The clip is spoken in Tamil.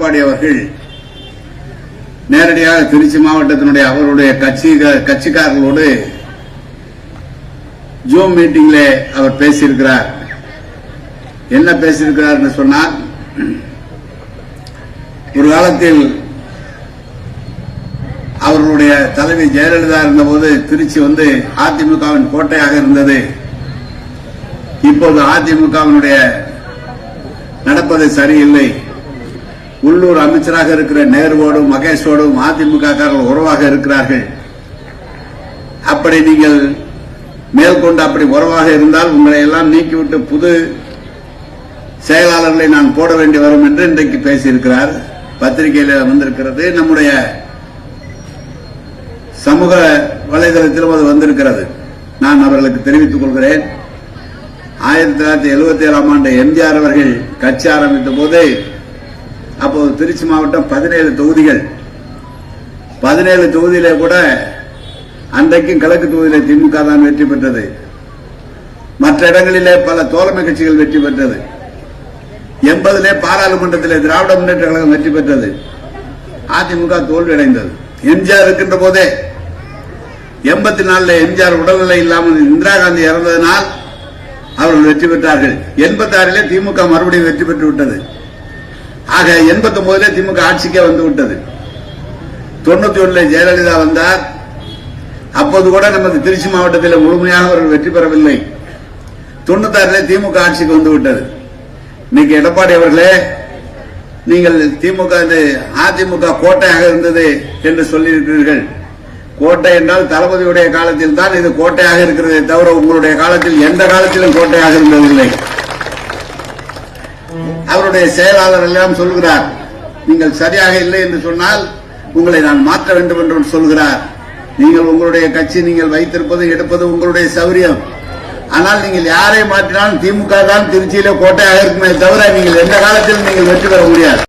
எடப்பாடி அவர்கள் நேரடியாக திருச்சி மாவட்டத்தினுடைய அவருடைய கட்சி கட்சிக்காரர்களோடு ஜூம் மீட்டிங்ல அவர் பேசியிருக்கிறார். என்ன பேசியிருக்கிறார் என்று சொன்னால் ஒரு காலத்தில் அவர்களுடைய தலைவி ஜெயலலிதா இருந்தபோது திருச்சி வந்து அதிமுகவின் கோட்டையாக இருந்தது. இப்போது அதிமுகவினுடைய நடப்பது சரியில்லை. உள்ளூர் அமைச்சராக இருக்கிற நேருவோடும் மகேஷோடும் அதிமுக காரர்கள் உறவாக இருக்கிறார்கள். அப்படி நீங்கள் மேற்கொண்டு அப்படி உறவாக இருந்தால் உங்களை எல்லாம் நீக்கிவிட்டு புது செயலாளர்களை நான் போட வேண்டி வரும் என்று இன்றைக்கு பேசியிருக்கிறார். பத்திரிகையில் வந்திருக்கிறது. நம்முடைய சமூக வலைதளத்திலும் அது வந்திருக்கிறது. நான் அவர்களுக்கு தெரிவித்துக் கொள்கிறேன். ஆயிரத்தி தொள்ளாயிரத்தி எழுபத்தி ஏழாம் ஆண்டு எம்ஜிஆர் அவர்கள் கட்சி ஆரம்பித்த போது திருச்சி மாவட்டம் பதினேழு தொகுதிகள். பதினேழு தொகுதியில கூட அன்றைக்கும் கிழக்கு தொகுதியில் திமுக தான் வெற்றி பெற்றது. மற்ற இடங்களிலே பல தோழமை கட்சிகள் வெற்றி பெற்றது. எண்பதிலே பாராளுமன்றத்திலே திராவிட முன்னேற்ற கழகம் வெற்றி பெற்றது. அதிமுக தோல்வியடைந்தது. எம்ஜிஆர் இருக்கின்ற போதே எண்பத்தி நாலுல எம்ஜிஆர் உடல்நிலை இல்லாமல் இந்திரா காந்தி இறந்ததனால் அவர்கள் வெற்றி பெற்றார்கள். எண்பத்தி ஆறிலே திமுக மறுபடியும் வெற்றி பெற்று விட்டது. ஆக எண்பத்தி ஒன்பதுல திமுக ஆட்சிக்கே வந்து விட்டது. தொண்ணூத்தி ஒண்ணுல ஜெயலலிதா வந்தார். அப்போது கூட நமது திருச்சி மாவட்டத்தில் முழுமையாக அவர்கள் வெற்றி பெறவில்லை. தொண்ணூத்தாறுல திமுக ஆட்சிக்கு வந்து விட்டது. இன்னைக்கு எடப்பாடி அவர்களே நீங்கள் திமுக அதிமுக கோட்டையாக இருந்தது என்று சொல்லியிருக்கிறீர்கள். கோட்டை என்றால் தளபதியுடைய காலத்தில் தான் இது கோட்டையாக இருக்கிறதே தவிர உங்களுடைய காலத்தில் எந்த காலத்திலும் கோட்டையாக இருந்ததில்லை. அவருடைய செயலாளர் எல்லாம் சொல்கிறார் நீங்கள் சரியாக இல்லை என்று சொன்னால் உங்களை நான் மாற்ற வேண்டும் என்று சொல்கிறார். நீங்கள் உங்களுடைய கட்சி நீங்கள் வைத்திருப்பது எடுப்பது உங்களுடைய சௌரியம். ஆனால் நீங்கள் யாரை மாற்றினாலும் திமுக தான் திருச்சியில கோட்டையாக இருக்குமே தவிர நீங்கள் எந்த காலத்திலும் நீங்கள் வெற்றி பெற முடியாது.